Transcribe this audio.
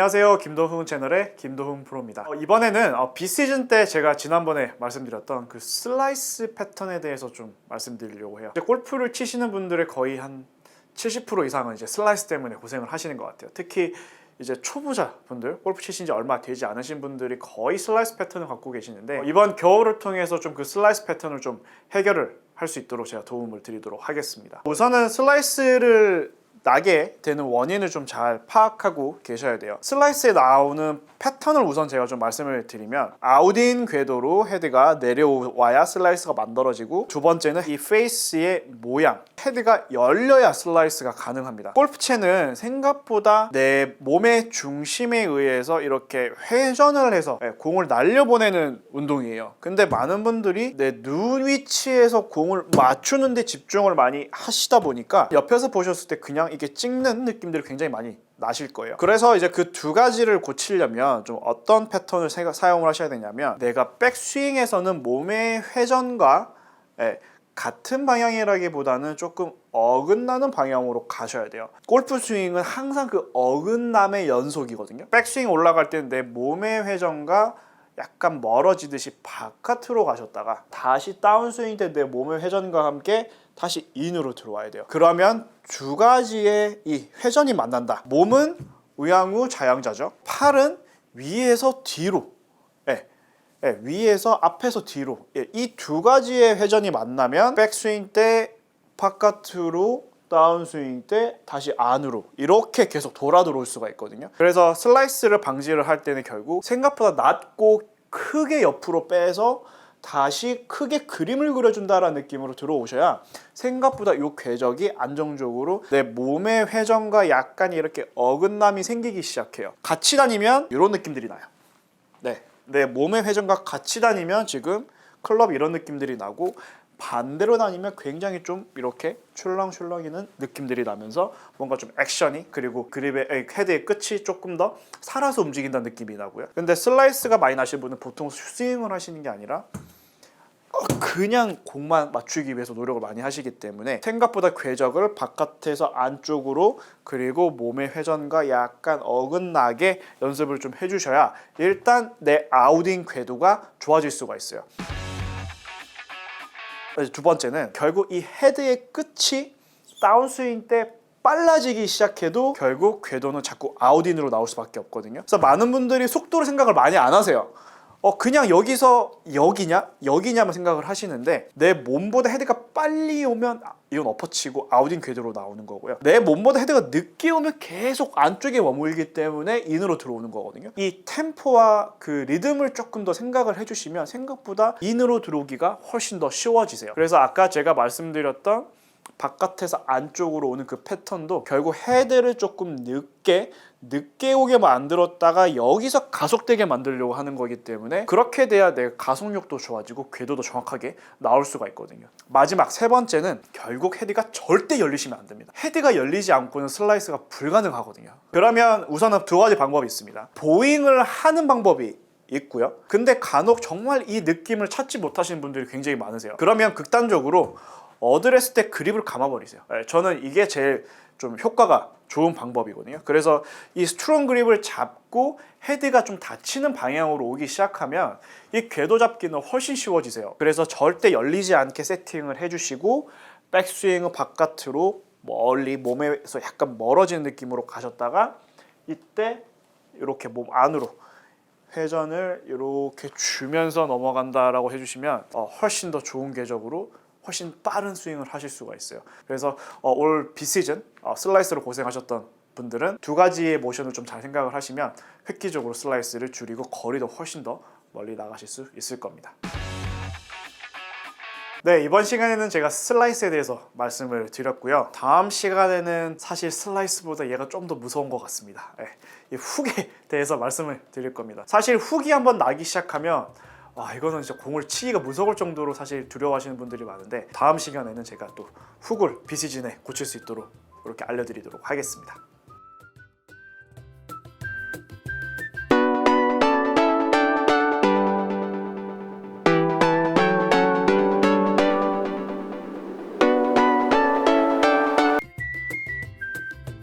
안녕하세요. 김도훈 채널의 김도훈 프로입니다. 어, 이번에는 어, 비시즌 때 제가 지난번에 말씀드렸던 그 슬라이스 패턴에 대해서 좀 말씀드리려고 해요. 골프를 치시는 분들의 거의 한 70% 이상은 이제 슬라이스 때문에 고생을 하시는 것 같아요. 특히 이제 초보자 분들, 골프 치신 지 얼마 되지 않으신 분들이 거의 슬라이스 패턴을 갖고 계시는데 어, 이번 겨울을 통해서 좀 그 슬라이스 패턴을 좀 해결을 할 수 있도록 제가 도움을 드리도록 하겠습니다. 우선은 슬라이스를 나게 되는 원인을 좀 잘 파악하고 계셔야 돼요. 슬라이스에 나오는 패턴을 우선 제가 좀 말씀을 드리면 아웃인 궤도로 헤드가 내려와야 슬라이스가 만들어지고 두 번째는 이 페이스의 모양 헤드가 열려야 슬라이스가 가능합니다. 골프채는 생각보다 내 몸의 중심에 의해서 이렇게 회전을 해서 예, 공을 날려보내는 운동이에요. 근데 많은 분들이 내 눈 위치에서 공을 맞추는데 집중을 많이 하시다 보니까 옆에서 보셨을 때 그냥 이게 찍는 느낌들이 굉장히 많이 나실 거예요. 그래서 이제 그 두 가지를 고치려면 좀 어떤 패턴을 사용을 하셔야 되냐면 내가 백스윙에서는 몸의 회전과 예, 같은 방향이라기보다는 조금 어긋나는 방향으로 가셔야 돼요. 골프 스윙은 항상 그 어긋남의 연속이거든요. 백스윙 올라갈 때는 내 몸의 회전과 약간 멀어지듯이 바깥으로 가셨다가 다시 다운스윙 때 내 몸의 회전과 함께 다시 인으로 들어와야 돼요. 그러면 두 가지의 이 회전이 만난다. 몸은 우양우 좌양자죠. 팔은 위에서 뒤로. 예. 예, 위에서 앞에서 뒤로 예, 이두 가지의 회전이 만나면 백스윙 때 바깥으로 다운스윙 때 다시 안으로 이렇게 계속 돌아 들어올 수가 있거든요 그래서 슬라이스를 방지를 할 때는 결국 생각보다 낮고 크게 옆으로 빼서 다시 크게 그림을 그려준다라는 느낌으로 들어오셔야 생각보다 이 궤적이 안정적으로 내 몸의 회전과 약간 이렇게 어긋남이 생기기 시작해요. 같이 다니면 이런 느낌들이 나요. 네, 내 몸의 회전과 같이 다니면 지금 클럽 이런 느낌들이 나고 반대로 다니면 굉장히 좀 이렇게 출렁출렁이는 느낌들이 나면서 뭔가 좀 액션이 그리고 그립의 에이, 헤드의 끝이 조금 더 살아서 움직인다는 느낌이 나고요. 근데 슬라이스가 많이 나시는 분은 보통 스윙을 하시는 게 아니라 어, 그냥 공만 맞추기 위해서 노력을 많이 하시기 때문에 생각보다 궤적을 바깥에서 안쪽으로 그리고 몸의 회전과 약간 어긋나게 연습을 좀 해주셔야 일단 내 아웃인 궤도가 좋아질 수가 있어요. 두 번째는 결국 이 헤드의 끝이 다운스윙 때 빨라지기 시작해도 결국 궤도는 자꾸 아웃인으로 나올 수밖에 없거든요. 그래서 많은 분들이 속도를 생각을 많이 안 하세요. 어 그냥 여기서 여기냐? 여기냐만 생각을 하시는데 내 몸보다 헤드가 빨리 오면 아, 이건 엎어치고 아웃인 궤도로 나오는 거고요. 내 몸보다 헤드가 늦게 오면 계속 안쪽에 머물기 때문에 인으로 들어오는 거거든요. 이 템포와 그 리듬을 조금 더 생각을 해주시면 생각보다 인으로 들어오기가 훨씬 더 쉬워지세요. 그래서 아까 제가 말씀드렸던 바깥에서 안쪽으로 오는 그 패턴도 결국 헤드를 조금 늦게 늦게 오게 만들었다가 여기서 가속되게 만들려고 하는 거기 때문에 그렇게 돼야 내 가속력도 좋아지고 궤도도 정확하게 나올 수가 있거든요. 마지막 세 번째는 결국 헤드가 절대 열리시면 안 됩니다. 헤드가 열리지 않고는 슬라이스가 불가능하거든요. 그러면 우선은 두 가지 방법이 있습니다. 보잉을 하는 방법이 있고요. 근데 간혹 정말 이 느낌을 찾지 못하시는 분들이 굉장히 많으세요. 그러면 극단적으로 어드레스 때 그립을 감아버리세요. 네, 저는 이게 제일 좀 효과가 좋은 방법이거든요. 그래서 이 스트롱 그립을 잡고 헤드가 좀 닫히는 방향으로 오기 시작하면 이 궤도 잡기는 훨씬 쉬워지세요. 그래서 절대 열리지 않게 세팅을 해주시고 백스윙은 바깥으로 멀리 몸에서 약간 멀어지는 느낌으로 가셨다가 이때 이렇게 몸 안으로 회전을 이렇게 주면서 넘어간다라고 해주시면 어, 훨씬 더 좋은 궤적으로 훨씬 빠른 스윙을 하실 수가 있어요. 그래서 어, 올 비시즌 어, 슬라이스로 고생하셨던 분들은 두 가지의 모션을 좀 잘 생각을 하시면 획기적으로 슬라이스를 줄이고 거리도 훨씬 더 멀리 나가실 수 있을 겁니다. 네, 이번 시간에는 제가 슬라이스에 대해서 말씀을 드렸고요. 다음 시간에는 사실 슬라이스보다 얘가 좀 더 무서운 것 같습니다. 네, 이 훅에 대해서 말씀을 드릴 겁니다. 사실 훅이 한번 나기 시작하면 와 이거는 진짜 공을 치기가 무서울 정도로 사실 두려워하시는 분들이 많은데 다음 시간에는 제가 또 훅을 비시즌에 고칠 수 있도록 이렇게 알려드리도록 하겠습니다.